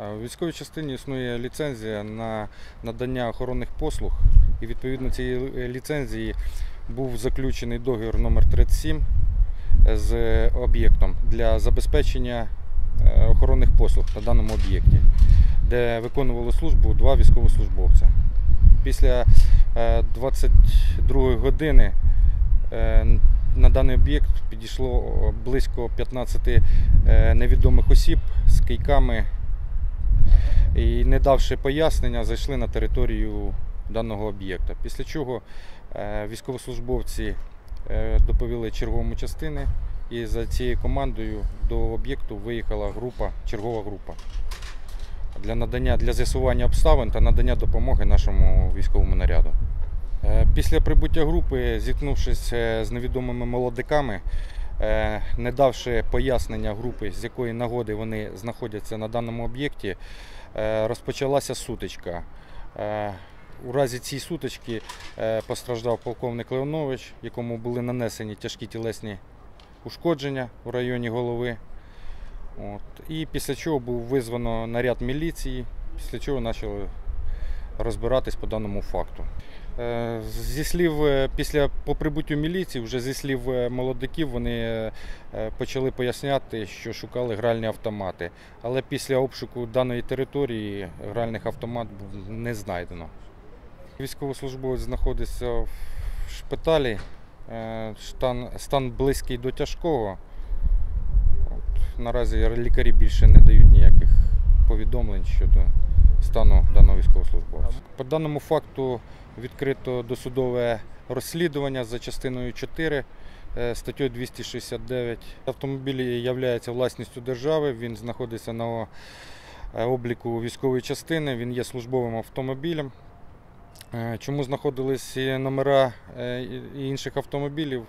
Е, У військовій частині існує ліцензія на надання охоронних послуг, і відповідно цієї ліцензії був заключений договір номер 37 з об'єктом для забезпечення е, охоронних послуг на даному об'єкті, де виконували службу два військовослужбовця. Після е, 22 години е, на даний об'єкт підійшло близько 15 е, невідомих осіб з кийками і, не давши пояснення, зайшли на територію даного об'єкта. Після чого е, військовослужбовці е, доповіли черговому частини, і за цією командою до об'єкту виїхала група, чергова група для надання для з'ясування обставин та надання допомоги нашому військовому наряду. Е, Після прибуття групи, зіткнувшись з невідомими молодиками, не давши пояснення групи, з якої нагоди вони знаходяться на даному об'єкті, е, розпочалася сутичка. Е, У разі цієї сутички е, постраждав полковник Леонович, якому були нанесені тяжкі тілесні ушкодження у районі голови. От. І після чого був визвано наряд міліції, після чого почали розбиратись по даному факту. Е, Зі слів е, після по прибуттю міліції, вже зі слів е, молодиків, вони почали поясняти, що шукали гральні автомати. Але після обшуку даної території гральних автомат не знайдено. Військовослужбовець знаходиться в шпиталі, стан, стан близький до тяжкого. От, наразі лікарі більше не дають ніяких повідомлень щодо стану даного військовослужбовця. По даному факту відкрито досудове розслідування за частиною 4 е, статтею 269. Автомобіль є власністю держави, він знаходиться на е, обліку військової частини, він є службовим автомобілем. Е, Чому знаходились номера е, інших автомобілів?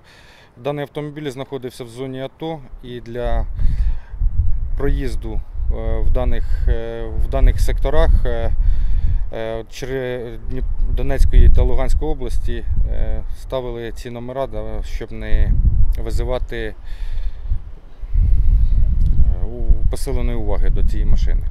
Даний автомобіль знаходився в зоні АТО і для проїзду в даних, е, в даних секторах е, е, Донецької та Луганської області е, ставили ці номера, щоб не визивати е, посиленої уваги до цієї машини.